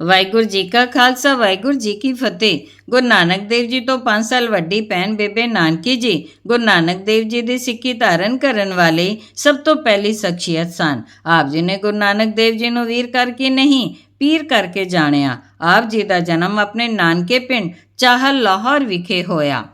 ਵਾਹਿਗੁਰੂ ਜੀ ਕਾ ਖਾਲਸਾ, ਵਾਹਿਗੁਰੂ ਜੀ ਕੀ ਫਤਿਹ। ਗੁਰੂ ਨਾਨਕ ਦੇਵ ਜੀ ਤੋਂ 5 ਸਾਲ ਵੱਡੀ ਭੈਣ ਬੇਬੇ ਨਾਨਕੀ ਜੀ, ਗੁਰੂ ਨਾਨਕ ਦੇਵ ਜੀ ਦੀ ਸਿੱਖੀ ਧਾਰਨ ਕਰਨ ਵਾਲੇ ਸਭ ਤੋਂ ਪਹਿਲੀ ਸ਼ਖਸੀਅਤ ਸਨ। ਆਪ ਜੀ ਨੇ ਗੁਰੂ ਨਾਨਕ ਦੇਵ ਜੀ ਨੂੰ ਵੀਰ ਕਰਕੇ ਨਹੀਂ, ਪੀਰ ਕਰਕੇ ਜਾਣਿਆ। ਆਪ ਜੀ ਦਾ ਜਨਮ ਆਪਣੇ ਨਾਨਕੇ ਪਿੰਡ ਚਾਹਲ ਲਾਹੌਰ ਵਿਖੇ ਹੋਇਆ।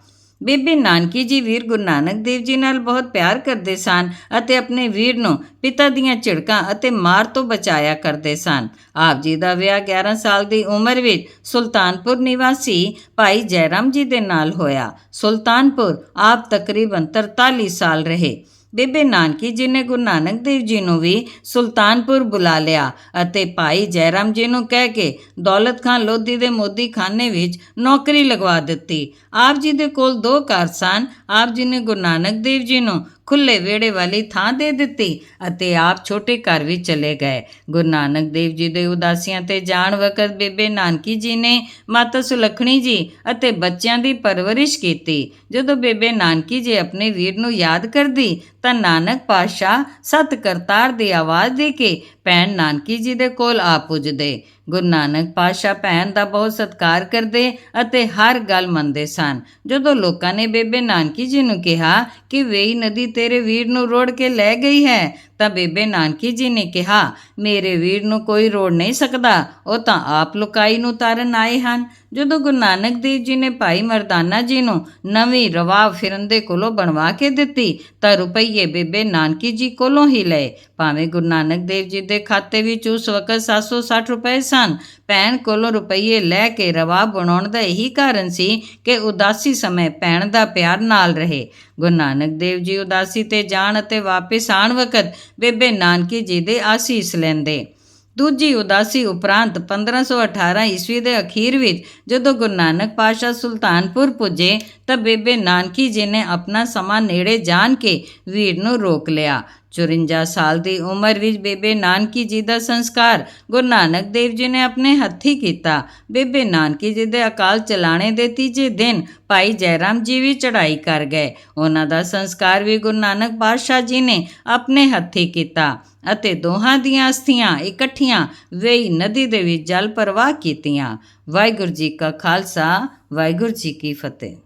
ਬੀਬੀ ਨਾਨਕੀ ਜੀ ਵੀਰ ਗੁਰੂ ਨਾਨਕ ਦੇਵ ਜੀ ਨਾਲ ਬਹੁਤ ਪਿਆਰ ਕਰਦੇ ਸਨ ਅਤੇ ਆਪਣੇ ਵੀਰ ਨੂੰ ਪਿਤਾ ਦੀਆਂ ਝਿੜਕਾਂ ਅਤੇ ਮਾਰ ਤੋਂ ਬਚਾਇਆ ਕਰਦੇ ਸਨ। ਆਪ ਜੀ ਦਾ ਵਿਆਹ 11 ਸਾਲ ਦੀ ਉਮਰ ਵਿੱਚ ਸੁਲਤਾਨਪੁਰ ਨਿਵਾਸੀ ਭਾਈ ਜੈਰਾਮ ਜੀ ਦੇ ਨਾਲ ਹੋਇਆ। ਸੁਲਤਾਨਪੁਰ ਆਪ ਤਕਰੀਬਨ 43 ਸਾਲ ਰਹੇ। ਬੇਬੇ ਨਾਨਕੀ ਜੀ ਨੇ ਗੁਰੂ ਨਾਨਕ ਦੇਵ ਜੀ ਨੂੰ ਵੀ ਸੁਲਤਾਨਪੁਰ ਬੁਲਾ ਲਿਆ ਅਤੇ ਭਾਈ ਜੈਰਾਮ ਜੀ ਨੂੰ ਕਹਿ ਕੇ ਦੌਲਤ ਖਾਨ ਲੋਧੀ ਦੇ ਮੋਦੀ ਖਾਨੇ ਵਿੱਚ ਨੌਕਰੀ ਲਗਵਾ ਦਿੱਤੀ। ਆਪ ਜੀ ਦੇ ਕੋਲ ਦੋ ਕਾਰ ਸਨ ਆਪ ਜੀ ਨੇ ਗੁਰੂ ਨਾਨਕ ਦੇਵ ਜੀ ਨੂੰ ਖੁੱਲੇ ਵਿਹੜੇ ਵਾਲੀ ਥਾਂ ਦੇ ਦਿੱਤੀ ਅਤੇ ਆਪ ਛੋਟੇ ਘਰ ਵਿੱਚ ਚਲੇ ਗਏ। ਗੁਰੂ ਨਾਨਕ ਦੇਵ ਜੀ ਦੇ ਉਦਾਸੀਆਂ ਤੇ ਜਾਣ ਵਕਤ ਬੇਬੇ ਨਾਨਕੀ ਜੀ ਨੇ ਮਾਤਾ ਸੁਲੱਖਣੀ ਜੀ ਅਤੇ ਬੱਚਿਆਂ ਦੀ ਪਰਵਰਿਸ਼ ਕੀਤੀ। ਜਦੋਂ ਬੇਬੇ ਨਾਨਕੀ ਜੀ ਆਪਣੇ ਵੀਰ ਨੂੰ ਯਾਦ ਕਰਦੀ, ਤਾਂ ਨਾਨਕ ਪਾਸ਼ਾ ਸਤ ਕਰਤਾਰ ਦੀ ਆਵਾਜ਼ ਦੇ ਕੇ ਭੈਣ ਨਾਨਕੀ ਜੀ ਦੇ ਕੋਲ ਆ ਪੁੱਜਦੇ। ਗੁਰੂ ਨਾਨਕ ਪਾਸ਼ਾ ਭੈਣ ਦਾ ਬਹੁਤ ਸਤਿਕਾਰ ਕਰਦੇ ਅਤੇ ਹਰ ਗੱਲ ਮੰਨਦੇ ਸਨ। ਜਦੋਂ ਲੋਕਾਂ ਨੇ ਬੇਬੇ ਨਾਨਕੀ ਜੀ ਨੂੰ ਕਿਹਾ ਕਿ ਵੇਈ ਨਦੀ ਤੇਰੇ ਵੀਰ ਨੂੰ ਰੋੜ ਕੇ ਲੈ ਗਈ ਹੈ ਤਾਂ ਬੇਬੇ ਨਾਨਕੀ ਜੀ ਨੇ ਕਿਹਾ, ਮੇਰੇ ਵੀਰ ਨੂੰ ਕੋਈ ਰੋੜ ਨਹੀਂ ਸਕਦਾ। ਉਹ ਤਾਂ ਆਪ ਲੁਕਾਈ ਨੂੰ ਤਾਰਨ ਆਏ ਹਨ। ਜਦੋਂ ਗੁਰੂ ਨਾਨਕ ਦੇਵ ਜੀ ਨੇ ਭਾਈ ਮਰਦਾਨਾ ਜੀ ਨੂੰ ਨਵੀਂ ਰਵਾਬ ਫਿਰੰਦੇ ਕੋਲੋਂ ਬਣਵਾ ਕੇ ਦਿੱਤੀ, ਤਾਂ ਰੁਪਈਏ ਬੇਬੇ ਨਾਨਕੀ ਜੀ ਕੋਲੋਂ ਹੀ ਲਏ। ਭਾਵੇਂ ਗੁਰੂ ਨਾਨਕ ਦੇਵ ਜੀ ਦੇ ਖਾਤੇ ਵਿੱਚ ਉਸ ਵਕਤ 760 ਰੁਪਏ ਸਨ, ਭੈਣ ਕੋਲੋਂ ਰੁਪਈਏ ਲੈ ਕੇ ਰਵਾ ਬਣਾਉਣ ਦਾ ਇਹੀ ਕਾਰਨ ਸੀ ਕਿ ਉਦਾਸੀ ਸਮੇਂ ਭੈਣ ਦਾ ਪਿਆਰ ਨਾਲ ਰਹੇ। ਗੁਰੂ ਨਾਨਕ ਦੇਵ ਜੀ ਉਦਾਸੀ ਤੇ ਜਾਣ ਅਤੇ ਵਾਪਸ ਆਣ ਵਕਤ ਬੇਬੇ ਨਾਨਕੀ ਜੀ ਦੇ ਆਸੀਸ ਲੈਂਦੇ। ਦੂਜੀ ਉਦਾਸੀ ਉਪਰੰਤ 1518 ਈਸਵੀ ਦੇ ਅਖੀਰ ਵਿੱਚ ਜਦੋਂ ਗੁਰੂ ਨਾਨਕ ਪਾਸ਼ਾ ਸੁਲਤਾਨਪੁਰ ਪੁੱਜੇ ਤਾਂ ਬੇਬੇ ਨਾਨਕੀ ਜੀ ਨੇ ਆਪਣਾ ਸਮਾਂ ਨੇੜੇ ਜਾਣ ਕੇ ਵੀਰ ਨੂੰ ਰੋਕ ਲਿਆ। 54 ਸਾਲ ਦੀ ਉਮਰ ਵਿੱਚ ਬੇਬੇ ਨਾਨਕੀ ਜੀ ਦਾ ਸੰਸਕਾਰ ਗੁਰੂ ਨਾਨਕ ਦੇਵ ਜੀ ਨੇ ਆਪਣੇ ਹੱਥੀ ਕੀਤਾ। ਬੇਬੇ ਨਾਨਕੀ ਜੀ ਦੇ ਅਕਾਲ ਚਲਾਣੇ ਦੇ ਤੀਜੇ ਦਿਨ ਭਾਈ ਜੈਰਾਮ ਜੀ ਵੀ ਚੜ੍ਹਾਈ ਕਰ ਗਏ। ਉਹਨਾਂ ਦਾ ਸੰਸਕਾਰ ਵੀ ਗੁਰੂ ਨਾਨਕ ਪਾਤਸ਼ਾਹ ਜੀ ਨੇ ਆਪਣੇ ਹੱਥੀ ਕੀਤਾ ਅਤੇ ਦੋਹਾਂ ਦੀਆਂ ਅਸਥੀਆਂ ਇਕੱਠੀਆਂ ਵੇਈ ਨਦੀ ਦੇ ਵਿੱਚ ਜਲ ਪ੍ਰਵਾਹ ਕੀਤੀਆਂ। ਵਾਹਿਗੁਰੂ ਜੀ ਕਾ ਖਾਲਸਾ, ਵਾਹਿਗੁਰੂ ਜੀ ਕੀ ਫਤਿਹ।